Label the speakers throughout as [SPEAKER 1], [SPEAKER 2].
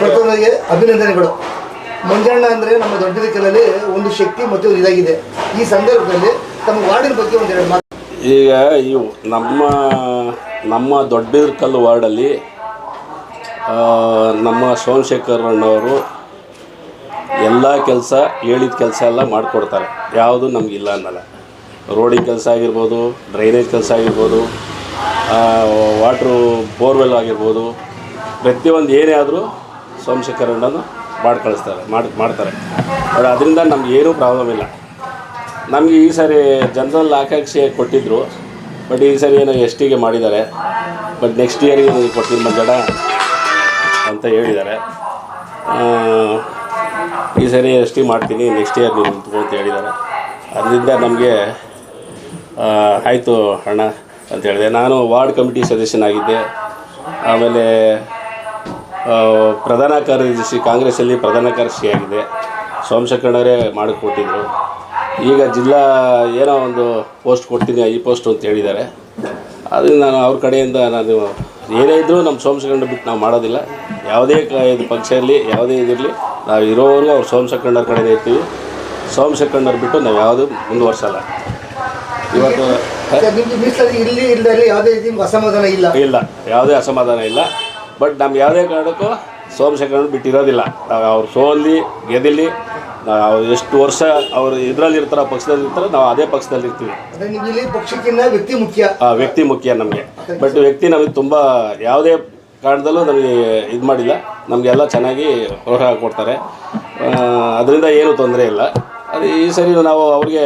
[SPEAKER 1] ಪ್ರಥಮವಾಗಿ ಅಭಿನಂದನೆಗಳು. ಮಂಜಣ್ಣ ಅಂದರೆ ನಮ್ಮ ದೊಡ್ಡದಿಕ್ಕಲಲ್ಲಿ ಒಂದು ಶಕ್ತಿ ಮತ್ತು ಇದಾಗಿದೆ. ಈ ಸಂದರ್ಭದಲ್ಲಿ ತಮ್ಮ ವಾರ್ಡಿನ ಬಗ್ಗೆ ಒಂದೆರಡು ಮಾತು.
[SPEAKER 2] ಈಗ ಇವು ನಮ್ಮ ನಮ್ಮ ದೊಡ್ಡಕಲ್ಲು ವಾರ್ಡಲ್ಲಿ ನಮ್ಮ ಸೋಮಶೇಖರ್ ಅಣ್ಣವರು ಎಲ್ಲ ಕೆಲಸ, ಹೇಳಿದ ಕೆಲಸ ಎಲ್ಲ ಮಾಡಿಕೊಡ್ತಾರೆ. ಯಾವುದು ನಮಗಿಲ್ಲ ಅನ್ನಲ್ಲ. ರೋಡಿನ ಕೆಲಸ ಆಗಿರ್ಬೋದು, ಡ್ರೈನೇಜ್ ಕೆಲಸ ಆಗಿರ್ಬೋದು ವಾಟ್ರು ಬೋರ್ವೆಲ್ ಆಗಿರ್ಬೋದು, ಪ್ರತಿಯೊಂದು ಏನೇ ಆದರೂ ಸೋಮಶೇಖರ್ ಅಣ್ಣನು ಮಾಡಿ ಕಳಿಸ್ತಾರೆ, ಮಾಡಿ, ಮಾಡ್ತಾರೆ. ಬಟ್ ಅದರಿಂದ ನಮ್ಗೆ ಏನೂ ಪ್ರಾಬ್ಲಮ್ ಇಲ್ಲ. ನಮಗೆ ಈ ಸಾರಿ ಜನರಲ್ ಆಕಾಂಕ್ಷೆ ಕೊಟ್ಟಿದ್ದರು ಬಟ್ ಈ ಸಾರಿ ಏನೋ ಎಸ್ ಟಿಗೆ ಮಾಡಿದ್ದಾರೆ. ಬಟ್ ನೆಕ್ಸ್ಟ್ ಇಯರಿಗೆ ಕೊಡ್ತೀನಿ ಜಡ ಅಂತ ಹೇಳಿದ್ದಾರೆ. ಈ ಸರಿ ಎಸ್ ಟಿ ಮಾಡ್ತೀನಿ ನೆಕ್ಸ್ಟ್ ಇಯರ್ ನೀವು ಅಂತ ಹೇಳಿದ್ದಾರೆ. ಅದರಿಂದ ನಮಗೆ ಆಯಿತು ಅಣ್ಣ ಅಂತ ಹೇಳಿದೆ. ನಾನು ವಾರ್ಡ್ ಕಮಿಟಿ ಸದಸ್ಯನಾಗಿದ್ದೆ. ಆಮೇಲೆ ಪ್ರಧಾನ ಕಾರ್ಯದರ್ಶಿ ಕಾಂಗ್ರೆಸ್ಸಲ್ಲಿ ಪ್ರಧಾನ ಕಾರ್ಯದರ್ಶಿಯಾಗಿದೆ ಸೋಮಶೇಖರಣ್ಣವರೇ ಮಾಡಿಕೊಟ್ಟಿದ್ರು. ಈಗ ಜಿಲ್ಲಾ ಏನೋ ಒಂದು ಪೋಸ್ಟ್ ಕೊಡ್ತೀನಿ ಈ ಪೋಸ್ಟ್ ಅಂತ ಹೇಳಿದ್ದಾರೆ. ಅದರಿಂದ ನಾನು ಅವ್ರ ಕಡೆಯಿಂದ ನಾನು ಏನೇ ಇದ್ದರೂ ನಮ್ಮ ಸೋಮಶೇಖರಣ್ಣ ಬಿಟ್ಟು ನಾವು ಮಾಡೋದಿಲ್ಲ. ಯಾವುದೇ ಕ ಇದು ಪಕ್ಷ ಇರಲಿ ಯಾವುದೇ ಇದಿರಲಿ ನಾವು ಇರೋವರೆಗೂ ಅವ್ರು ಸೋಮಶೇಖರಣ್ಣವ್ರ ಕಡೆನೇ ಇರ್ತೀವಿ. ಸೋಮಶೇಖರಣ್ಣವ್ರು ಬಿಟ್ಟು ನಾವು ಯಾವುದು ಮುಂದುವರ್ಸಲ್ಲ. ಇವತ್ತು
[SPEAKER 1] ಇಲ್ಲಿ ಯಾವುದೇ ಇಲ್ಲ
[SPEAKER 2] ಯಾವುದೇ ಅಸಮಾಧಾನ ಇಲ್ಲ. ಬಟ್ ನಮ್ಗೆ ಯಾವುದೇ ಕಾರಣಕ್ಕೂ ಸೋಮಶೇಖರನ್ನು ಬಿಟ್ಟಿರೋದಿಲ್ಲ. ನಾವು ಅವ್ರು ಸೋಲಿ ಗೆದಿಲಿ ನಾವು ಎಷ್ಟು ವರ್ಷ ಅವರು ಇದರಲ್ಲಿ ಇರ್ತಾರೋ ಪಕ್ಷದಲ್ಲಿ ಇರ್ತಾರೋ ನಾವು ಅದೇ ಪಕ್ಷದಲ್ಲಿ ಇರ್ತೀವಿ.
[SPEAKER 1] ವ್ಯಕ್ತಿ ಮುಖ್ಯ.
[SPEAKER 2] ಆ ವ್ಯಕ್ತಿ ಮುಖ್ಯ ನಮಗೆ. ಬಟ್ ವ್ಯಕ್ತಿ ನಮಗೆ ತುಂಬ ಯಾವುದೇ ಕಾರಣದಲ್ಲೂ ನಮಗೆ ಇದು ಮಾಡಿಲ್ಲ. ನಮಗೆಲ್ಲ ಚೆನ್ನಾಗಿ ಪ್ರೋತ್ಸಾಹ ಕೊಡ್ತಾರೆ. ಅದರಿಂದ ಏನೂ ತೊಂದರೆ ಇಲ್ಲ. ಅದು ಈ ಸರಿ ನಾವು ಅವ್ರಿಗೆ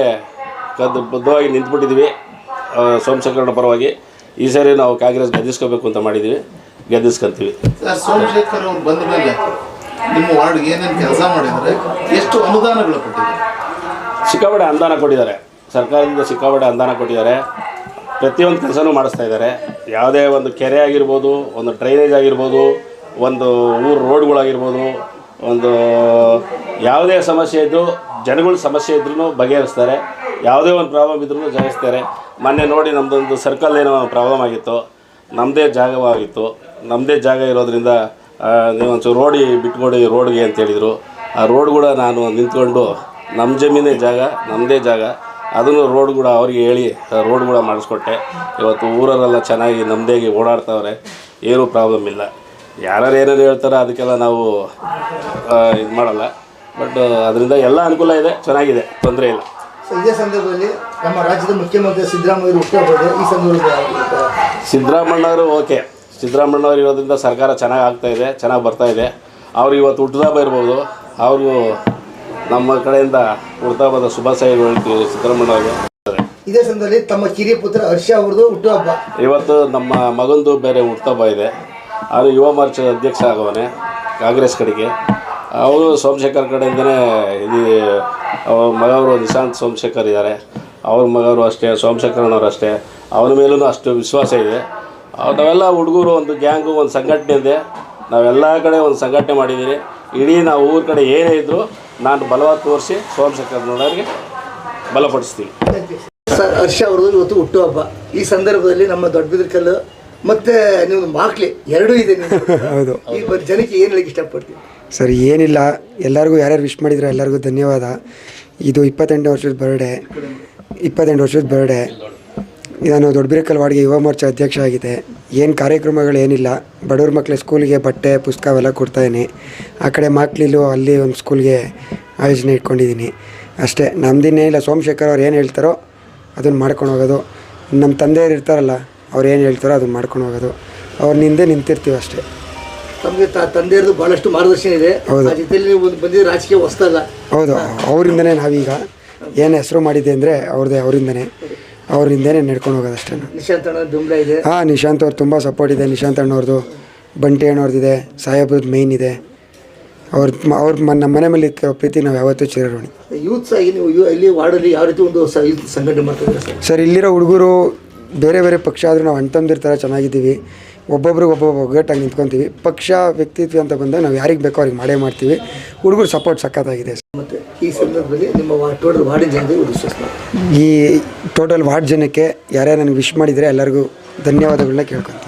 [SPEAKER 2] ಕದ್ದು ಬದ್ಧವಾಗಿ ನಿಂತ್ಬಿಟ್ಟಿದ್ದೀವಿ ಸೋಮಶೇಖರ ಸೋಮಶೇಖರಣ್ಣ ಪರವಾಗಿ. ಈ ಸರಿ ನಾವು ಕಾಂಗ್ರೆಸ್ ಗೆದ್ದಿಸ್ಕೋಬೇಕು ಅಂತ ಮಾಡಿದ್ದೀವಿ ಗೆದ್ದಿಸ್ಕೊಂತೀವಿ
[SPEAKER 3] ಸರ್ ಸೋಮಶೇಖರ್ ಅವ್ರು ಬಂದ ಮೇಲೆ ನಿಮ್ಮ ವಾರ್ಡ್ಗೆ ಏನೇನು ಕೆಲಸ ಮಾಡಿದ್ರೆ ಎಷ್ಟು ಅನುದಾನಗಳು ಕೊಟ್ಟಿದ್ದಾರೆ?
[SPEAKER 2] ಸಿಕ್ಕಾಪಟ್ಟೆ ಅನುದಾನ ಕೊಟ್ಟಿದ್ದಾರೆ. ಸರ್ಕಾರದಿಂದ ಸಿಕ್ಕಾಪಟ್ಟೆ ಅನುದಾನ ಕೊಟ್ಟಿದ್ದಾರೆ. ಪ್ರತಿಯೊಂದು ಕೆಲಸನೂ ಮಾಡಿಸ್ತಾ ಇದ್ದಾರೆ. ಯಾವುದೇ ಒಂದು ಕೆರೆ ಆಗಿರ್ಬೋದು ಒಂದು ಡ್ರೈನೇಜ್ ಆಗಿರ್ಬೋದು ಒಂದು ಊರು ರೋಡ್ಗಳಾಗಿರ್ಬೋದು ಒಂದು ಯಾವುದೇ ಸಮಸ್ಯೆ ಇದ್ದು ಜನಗಳ ಸಮಸ್ಯೆ ಇದ್ರೂ ಬಗೆಹರಿಸ್ತಾರೆ. ಯಾವುದೇ ಒಂದು ಪ್ರಾಬ್ಲಮ್ ಇದ್ರೂ ಜಯಿಸ್ತಾರೆ. ಮೊನ್ನೆ ನೋಡಿ ನಮ್ಮದೊಂದು ಸರ್ಕಲ್ ಏನೋ ಪ್ರಾಬ್ಲಮ್ ಆಗಿತ್ತು. ನಮ್ಮದೇ ಜಾಗವಾಗಿತ್ತು. ನಮ್ಮದೇ ಜಾಗ ಇರೋದ್ರಿಂದ ನೀವು ಒಂಚೂರು ರೋಡಿ ಬಿಟ್ಕೊಡಿ, ರೋಡ್ಗೆ ಅಂತ ಹೇಳಿದರು. ಆ ರೋಡ್ ಕೂಡ ನಾನು ನಿಂತ್ಕೊಂಡು ನಮ್ಮ ಜಮೀನೇ ಜಾಗ ನಮ್ಮದೇ ಜಾಗ. ಅದನ್ನು ರೋಡ್ ಕೂಡ ಅವ್ರಿಗೆ ಹೇಳಿ, ರೋಡ್ ಕೂಡ ಮಾಡಿಸ್ಕೊಟ್ಟೆ. ಇವತ್ತು ಊರಲ್ಲೆಲ್ಲ ಚೆನ್ನಾಗಿ ನಮ್ಮದೇಗೆ ಓಡಾಡ್ತಾವ್ರೆ. ಏನೂ ಪ್ರಾಬ್ಲಮ್ ಇಲ್ಲ. ಯಾರು ಏನಾರು ಹೇಳ್ತಾರೋ ಅದಕ್ಕೆಲ್ಲ ನಾವು ಇದು ಮಾಡಲ್ಲ. ಬಟ್, ಅದರಿಂದ ಎಲ್ಲ ಅನುಕೂಲ ಇದೆ, ಚೆನ್ನಾಗಿದೆ, ತೊಂದರೆ ಇಲ್ಲ.
[SPEAKER 1] ಇದೇ ಸಂದರ್ಭದಲ್ಲಿ ನಮ್ಮ ರಾಜ್ಯದ ಮುಖ್ಯಮಂತ್ರಿ ಸಿದ್ದರಾಮಯ್ಯ ಈ ಸಂದರ್ಭದಲ್ಲಿ
[SPEAKER 2] ಸಿದ್ದರಾಮಣ್ಣವರು ಓಕೆ. ಸಿದ್ದರಾಮಣ್ಣವ್ರು ಇರೋದ್ರಿಂದ ಸರ್ಕಾರ ಚೆನ್ನಾಗಿ ಆಗ್ತಾ ಇದೆ ಚೆನ್ನಾಗಿ ಬರ್ತಾ ಇದೆ. ಅವ್ರು ಇವತ್ತು ಹುಟ್ಟುಹಬ್ಬ ಇರ್ಬೋದು. ಅವ್ರಿಗೂ ನಮ್ಮ ಕಡೆಯಿಂದ ಹುಟ್ಟುಹಬ್ಬದ ಶುಭಾಶಯಗಳು ಹೇಳ್ತೀವಿ ಸಿದ್ದರಾಮಣ್ಣವ್ರಿಗೆ
[SPEAKER 1] ಇದೇ ಸಂದರ್ಭದಲ್ಲಿ ತಮ್ಮ ಕಿರಿಯ ಪುತ್ರ ಹರ್ಷ ಅವ್ರದ್ದು ಹುಟ್ಟುಹಬ್ಬ.
[SPEAKER 2] ಇವತ್ತು ನಮ್ಮ ಮಗಂದು ಬೇರೆ ಹುಟ್ಟುಹಬ್ಬ ಇದೆ. ಅವರು ಯುವ ಮೋರ್ಚಾದ ಅಧ್ಯಕ್ಷ ಆಗವನೆ ಕಾಂಗ್ರೆಸ್ ಕಡೆಗೆ. ಅವರು ಸೋಮಶೇಖರ್ ಕಡೆಯಿಂದನೇ ಇದು ಅವ್ರ ಮಗವರು ನಿಶಾಂತ್ ಸೋಮಶೇಖರ್ ಇದ್ದಾರೆ. ಅವ್ರ ಮಗವರು ಅಷ್ಟೇ ಸೋಮಶೇಖರಣ್ಣವ್ರು ಅಷ್ಟೇ. ಅವನ ಮೇಲೂ ಅಷ್ಟು ವಿಶ್ವಾಸ ಇದೆ. ಅವ್ರು ನಾವೆಲ್ಲ ಹುಡುಗರು ಒಂದು ಗ್ಯಾಂಗು ಒಂದು ಸಂಘಟನೆ ಇದೆ. ನಾವೆಲ್ಲ ಕಡೆ ಒಂದು ಸಂಘಟನೆ ಮಾಡಿದ್ದೀರಿ. ಇಡೀ ನಾವು ಊರ ಕಡೆ ಏನೇ ಇದ್ದರೂ ನಾನು ಬಲವಾಗಿ ತೋರಿಸಿ ಸೋಮಶೇಖರಣ್ಣವ್ರಿಗೆ ಬಲಪಡಿಸ್ತೀವಿ
[SPEAKER 1] ಸರ್ ಹರ್ಷ ಅವ್ರದ್ದು ಇವತ್ತು ಹುಟ್ಟುಹಬ್ಬ ಈ ಸಂದರ್ಭದಲ್ಲಿ ನಮ್ಮ ದೊಡ್ಡಬಿದ್ರಕಲ್ಲು ಮತ್ತೆ ನೀವು ಮಾಕ್ಲಿ ಎರಡೂ ಇದೆ.
[SPEAKER 4] ಹೌದು.
[SPEAKER 1] ಈ ಜನಕ್ಕೆ ಏನು ಹೇಳಕ್ಕೆ ಇಷ್ಟಪಡ್ತೀನಿ
[SPEAKER 4] ಸರ್ ಏನಿಲ್ಲ. ಎಲ್ಲರಿಗೂ ಯಾರ್ಯಾರು ವಿಶ್ ಮಾಡಿದ್ರು ಎಲ್ಲರಿಗೂ ಧನ್ಯವಾದ. ಇದು ಇಪ್ಪತ್ತೆಂಟನೇ ವರ್ಷದ ಬರ್ಡೇ ಇಪ್ಪತ್ತೆಂಟು ವರ್ಷದ ಬರ್ಡೇ ನಾನು ವಾರ್ಡ್ಗೆ ಯುವ ಮೋರ್ಚಾ ಅಧ್ಯಕ್ಷ ಆಗಿದೆ ಏನು ಕಾರ್ಯಕ್ರಮಗಳು ಏನಿಲ್ಲ. ಬಡವ್ರ ಮಕ್ಕಳ ಸ್ಕೂಲಿಗೆ ಬಟ್ಟೆ ಪುಸ್ತಕ ಅವೆಲ್ಲ ಕೊಡ್ತಾಯಿದ್ದೀನಿ ಆ ಕಡೆ ಮಕ್ಕಳಿಲ್ಲು ಅಲ್ಲಿ ಒಂದು ಸ್ಕೂಲ್ಗೆ ಆಯೋಜನೆ ಇಟ್ಕೊಂಡಿದ್ದೀನಿ. ಅಷ್ಟೇ ನಮ್ದಿನ್ನೇ ಇಲ್ಲ ಸೋಮಶೇಖರ್ ಅವ್ರು ಏನು ಹೇಳ್ತಾರೋ ಅದನ್ನು ಮಾಡ್ಕೊಂಡು ಹೋಗೋದು. ನಮ್ಮ ತಂದೆಯರು ಇರ್ತಾರಲ್ಲ ಅವ್ರು ಏನು ಹೇಳ್ತಾರೋ ಅದನ್ನು ಮಾಡ್ಕೊಂಡು ಹೋಗೋದು. ಅವ್ರ ನಿಂದೆ ನಿಂತಿರ್ತೀವಿ ಅಷ್ಟೇ.
[SPEAKER 1] ತಮಗೆ ತಂದೆಯರದು ಭಾಳಷ್ಟು ಮಾರ್ಗದರ್ಶನ ಇದೆ.
[SPEAKER 4] ಹೌದು.
[SPEAKER 1] ನೀವು ಬಂದಿದ್ದು ರಾಜಕೀಯ ಹೊಸ್ತಲ್ಲ
[SPEAKER 4] ಹೌದು ಅವರಿಂದನೇ ನಾವೀಗ ಏನು ಹೆಸರು ಮಾಡಿದ್ದೆ ಅಂದರೆ ಅವ್ರದ್ದೇ ಅವರಿಂದನೇ. ಅವರಿಂದನೇ ನಡ್ಕೊಂಡು ಹೋಗೋದು ಅಷ್ಟೇ
[SPEAKER 1] ನಿಶಾಂತ್ ಅಣ್ಣ ಇದೆ.
[SPEAKER 4] ಹಾಂ ನಿಶಾಂತ್ ಅವ್ರು ತುಂಬ ಸಪೋರ್ಟ್ ಇದೆ. ನಿಶಾಂತ್ ಅಣ್ಣವ್ರದ್ದು ಬಂಟಿ ಅಣ್ಣವ್ರದ್ದಿದೆ ಸಾಹೇಬ್ರದ್ದು ಮೇಯ್ನ್ ಇದೆ. ಅವ್ರ ಅವ್ರ ಮ- ನಮ್ಮ ಮನೆ ಮೇಲೆ ಪ್ರೀತಿ ನಾವು ಯಾವತ್ತೂ ಚಿರರೋಣಿ
[SPEAKER 1] ಯೂತ್ಸ್ ಆಗಿ ನೀವು ಯು- ಇಲ್ಲಿ ವಾರ್ಡಲ್ಲಿ ಯಾವ ರೀತಿ ಒಂದು ಸ- ಇದು ಸಂಘಟನೆ ಮಾಡ್ತಿದ್ದೀರಾ ಸರ್?
[SPEAKER 4] ಸರ್ ಇಲ್ಲಿರೋ ಹುಡುಗರು ಬೇರೆ ಬೇರೆ ಪಕ್ಷ ಆದರೂ ನಾವು ಅಣ್ತಂದಿರ ಥರ ಚೆನ್ನಾಗಿದ್ದೀವಿ. ಒಬ್ಬೊಬ್ರಿಗೆ ಒಬ್ಬೊಬ್ಬ ಒಗ್ಗಟ್ಟಾಗಿ ನಿಂತ್ಕೊತೀವಿ. ಪಕ್ಷ ವ್ಯಕ್ತಿತ್ವ ಅಂತ ಬಂದಾಗ ನಾವು ಯಾರಿಗೆ ಬೇಕೋ ಅವ್ರಿಗೆ ಮಾಡೇ ಮಾಡ್ತೀವಿ. ಹುಡುಗರು ಸಪೋರ್ಟ್ ಸಖತ್ತಾಗಿದೆ
[SPEAKER 1] ಮತ್ತೆ ಈ ಸಂದರ್ಭದಲ್ಲಿ ನಿಮ್ಮ ಟೋಟಲ್ ವಾರ್ಡ್ ಜನರಿಗೆ
[SPEAKER 4] ಈ ಟೋಟಲ್ ವಾರ್ಡ್ ಜನಕ್ಕೆ ಯಾರ್ಯಾರು ನನಗೆ ವಿಶ್ ಮಾಡಿದರೆ ಎಲ್ಲರಿಗೂ ಧನ್ಯವಾದಗಳನ್ನ ಕೇಳ್ಕೊತೀನಿ